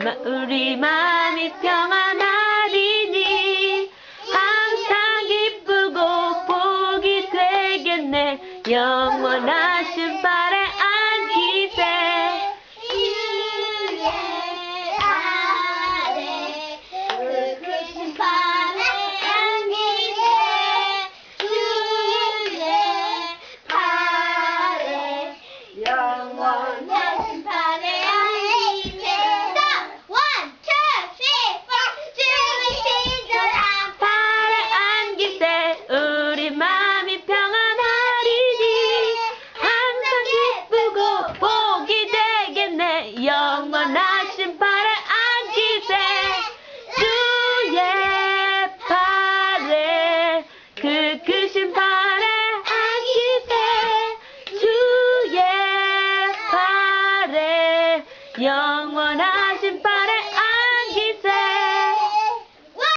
우리 마음이 평안하리니 항상 기쁘고 복이 되겠네. 영원하신 팔에 앉기세. 영원 영원하신 바